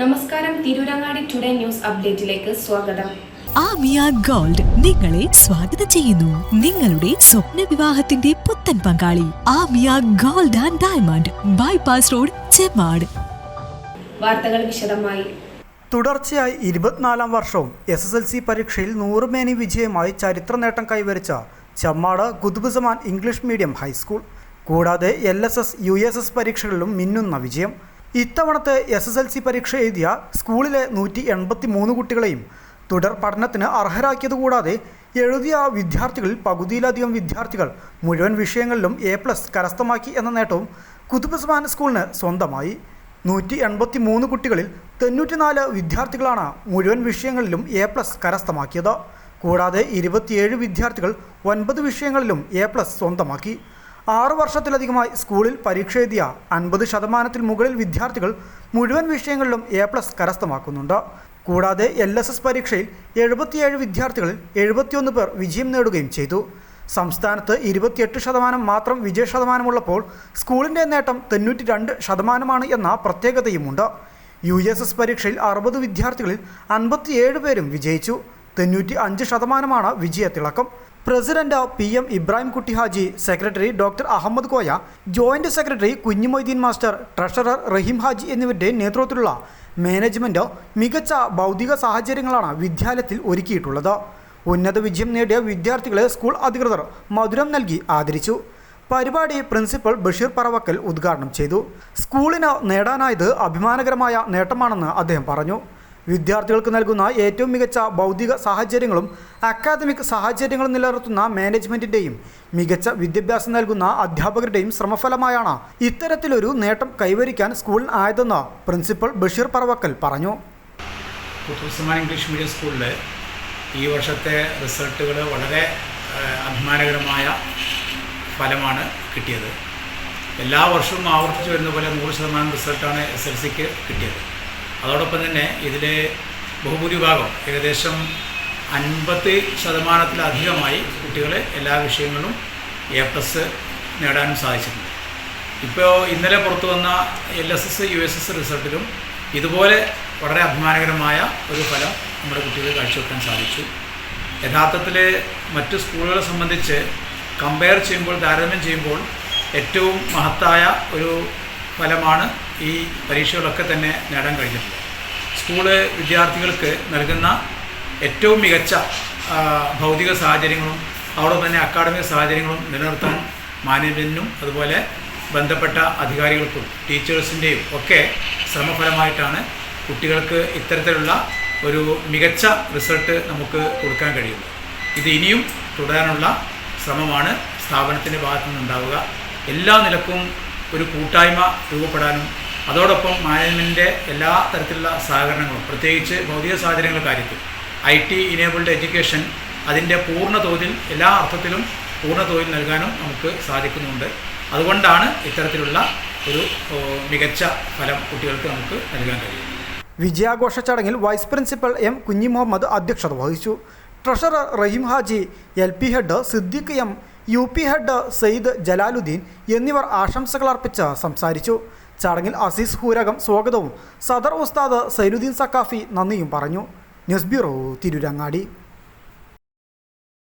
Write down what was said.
നമസ്കാരം Tirurangadi today news അപ്ഡേറ്റിലേക്ക് സ്വാഗതം. Amiya gold നിങ്ങളെ സ്വാഗതം ചെയ്യുന്നു. നിങ്ങളുടെ സ്വപ്ന വിവാഹത്തിന്റെ പുത്തൻ പങ്കാളി Amiya gold and diamond bypass road Chemmad വാർത്തകൾ വിശദമായി. തുടർച്ചയായി ഇരുപത്തിനാലാം വർഷവും എസ് എസ് എൽ സി പരീക്ഷയിൽ നൂറുമേനി വിജയമായി ചരിത്ര നേട്ടം കൈവരിച്ച Chemmad Quthubuzzaman English medium high school. കൂടാതെ L S S U S S പരീക്ഷകളിലും മിന്നുന്ന വിജയം. ഇത്തവണത്തെ എസ് എസ് എൽ സി പരീക്ഷ എഴുതിയ സ്കൂളിലെ നൂറ്റി എൺപത്തി മൂന്ന് കുട്ടികളെയും തുടർ പഠനത്തിന് അർഹരാക്കിയത് കൂടാതെ എഴുതിയ വിദ്യാർത്ഥികളിൽ പകുതിയിലധികം വിദ്യാർത്ഥികൾ മുഴുവൻ വിഷയങ്ങളിലും എ പ്ലസ് കരസ്ഥമാക്കി എന്ന നേട്ടവും കുതുബുസമാൻ സ്കൂളിന് സ്വന്തമായി. നൂറ്റി എൺപത്തി മൂന്ന് കുട്ടികളിൽ തൊണ്ണൂറ്റിനാല് വിദ്യാർത്ഥികളാണ് മുഴുവൻ വിഷയങ്ങളിലും എ പ്ലസ് കരസ്ഥമാക്കിയത്. കൂടാതെ ഇരുപത്തിയേഴ് വിദ്യാർത്ഥികൾ ഒൻപത് വിഷയങ്ങളിലും എ പ്ലസ് സ്വന്തമാക്കി. ആറ് വർഷത്തിലധികമായി സ്കൂളിൽ പരീക്ഷ എഴുതിയ അൻപത് ശതമാനത്തിൽ മുകളിൽ വിദ്യാർത്ഥികൾ മുഴുവൻ വിഷയങ്ങളിലും എ പ്ലസ് കരസ്ഥമാക്കുന്നുണ്ട്. കൂടാതെ എൽ എസ് എസ് പരീക്ഷയിൽ എഴുപത്തിയേഴ് വിദ്യാർത്ഥികളിൽ എഴുപത്തിയൊന്ന് പേർ വിജയം നേടുകയും ചെയ്തു. സംസ്ഥാനത്ത് ഇരുപത്തിയെട്ട് ശതമാനം മാത്രം വിജയ ശതമാനമുള്ളപ്പോൾ സ്കൂളിന്റെ നേട്ടം തൊണ്ണൂറ്റി രണ്ട് ശതമാനമാണ് എന്ന പ്രത്യേകതയുമുണ്ട്. യു എസ് എസ് പരീക്ഷയിൽ അറുപത് വിദ്യാർത്ഥികളിൽ അൻപത്തിയേഴ് പേരും വിജയിച്ചു. തൊണ്ണൂറ്റി അഞ്ച് ശതമാനമാണ് വിജയത്തിളക്കം president P M Ibrahim Kutty Haji secretary doctor Ahmed Koya joint secretary Kunhumoideen master treasurer Raheem Haji എന്നിവരുടെ നേതൃത്വത്തിലുള്ള മാനേജ്മെന്റ് മികച്ച ഭൗതിക സാഹചര്യങ്ങളാണ് വിദ്യാലയത്തിൽ ഒരുക്കിയിട്ടുള്ളത്. ഉന്നത വിജയം നേടിയ വിദ്യാർത്ഥികളെ സ്കൂൾ അധികൃതർ മധുരം നൽകി ആദരിച്ചു. പരിപാടി പ്രിൻസിപ്പൽ ബഷീർ പറവക്കൽ ഉദ്ഘാടനം ചെയ്തു. സ്കൂളിന് നേടാനായത് അഭിമാനകരമായ നേട്ടമാണെന്ന് അദ്ദേഹം പറഞ്ഞു. വിദ്യാർത്ഥികൾക്ക് നൽകുന്ന ഏറ്റവും മികച്ച ഭൗതിക സാഹചര്യങ്ങളും അക്കാദമിക് സാഹചര്യങ്ങളും നിലനിർത്തുന്ന മാനേജ്മെന്റിന്റെയും മികച്ച വിദ്യാഭ്യാസം നൽകുന്ന അധ്യാപകരുടെയും ശ്രമഫലമായാണ് ഇത്തരത്തിലൊരു നേട്ടം കൈവരിക്കാൻ സ്കൂളിന് ആയതെന്ന് പ്രിൻസിപ്പൽ ബഷീർ പറവക്കൽ പറഞ്ഞു. ഇംഗ്ലീഷ് മീഡിയം സ്കൂളിൽ ഈ വർഷത്തെ റിസൾട്ടുകൾ വളരെ അഭിമാനകരമായ ഫലമാണ് കിട്ടിയത്. എല്ലാ വർഷവും ആവർത്തിച്ചു വരുന്ന പോലെ നൂറ് ശതമാനം റിസൾട്ടാണ് എസ് എൽ സിക്ക് കിട്ടിയത്. അതോടൊപ്പം തന്നെ ഇതിലെ ബഹുഭൂരിഭാഗം ഏകദേശം അൻപത് ശതമാനത്തിലധികമായി കുട്ടികൾ എല്ലാ വിഷയങ്ങളും എ പ്ലസ് നേടാനും സാധിച്ചിട്ടുണ്ട്. ഇപ്പോൾ ഇന്നലെ പുറത്തു വന്ന L S S U S S റിസൾട്ടിലും ഇതുപോലെ വളരെ അഭിമാനകരമായ ഒരു ഫലം നമ്മുടെ കുട്ടികൾ കാഴ്ചവെക്കാൻ സാധിച്ചു. യഥാർത്ഥത്തിൽ മറ്റ് സ്കൂളുകളെ സംബന്ധിച്ച് കമ്പയർ ചെയ്യുമ്പോൾ താരതമ്യം ചെയ്യുമ്പോൾ ഏറ്റവും മഹത്തായ ഒരു ഫലമാണ് ഈ പരീക്ഷകളൊക്കെ തന്നെ നേടാൻ കഴിഞ്ഞിട്ടുള്ളത് സ്കൂൾ വിദ്യാർത്ഥികൾക്ക് നൽകുന്ന ഏറ്റവും മികച്ച ഭൗതിക സാഹചര്യങ്ങളും അതോടൊപ്പം തന്നെ അക്കാഡമിക് സാഹചര്യങ്ങളും നിലനിർത്താൻ മാനേജ്മെന്റിനും അതുപോലെ ബന്ധപ്പെട്ട അധികാരികൾക്കും ടീച്ചേഴ്സിന്റെയും ഒക്കെ ശ്രമഫലമായിട്ടാണ് കുട്ടികൾക്ക് ഇത്തരത്തിലുള്ള ഒരു മികച്ച റിസൾട്ട് നമുക്ക് കൊടുക്കാൻ കഴിയുന്നത്. ഇത് ഇനിയും തുടരാനുള്ള ശ്രമമാണ് സ്ഥാപനത്തിന്റെ ഭാഗത്തു നിന്നുണ്ടാവുക എല്ലാ നിലക്കും ഒരു കൂട്ടായ്മ രൂപപ്പെടാനും അതോടൊപ്പം മാനേജ്മെന്റിന്റെ എല്ലാ തരത്തിലുള്ള സഹകരണങ്ങളും പ്രത്യേകിച്ച് ഭൗതിക സാഹചര്യങ്ങളുടെ കാര്യത്തിൽ. ഐ ടി ഇനേബിൾഡ് എഡ്യൂക്കേഷൻ അതിന്റെ പൂർണ തോതിൽ എല്ലാ അർത്ഥത്തിലും പൂർണ തോതിൽ നൽകാനും നമുക്ക് സാധിക്കുന്നുണ്ട്. അതുകൊണ്ടാണ് ഇത്തരത്തിലുള്ള ഒരു മികച്ച ഫലം കുട്ടികൾക്ക് നമുക്ക് നൽകാൻ കഴിയുന്നത്. വിജയാഘോഷ ചടങ്ങിൽ വൈസ് പ്രിൻസിപ്പൽ എം കുഞ്ഞി മുഹമ്മദ് അധ്യക്ഷത വഹിച്ചു. Treasurer Raheem Haji L P head Siddique M U P head Sayed Jalaluddeen എന്നിവർ ആശംസകൾ അർപ്പിച്ച് സംസാരിച്ചു. ചടങ്ങിൽ അസീസ് ഹൂരകം സ്വാഗതവും. സദർ ഉസ്താദ് സൈനുദ്ദീൻ സക്കാഫി നന്ദിയും പറഞ്ഞു. News bureau Tirurangadi.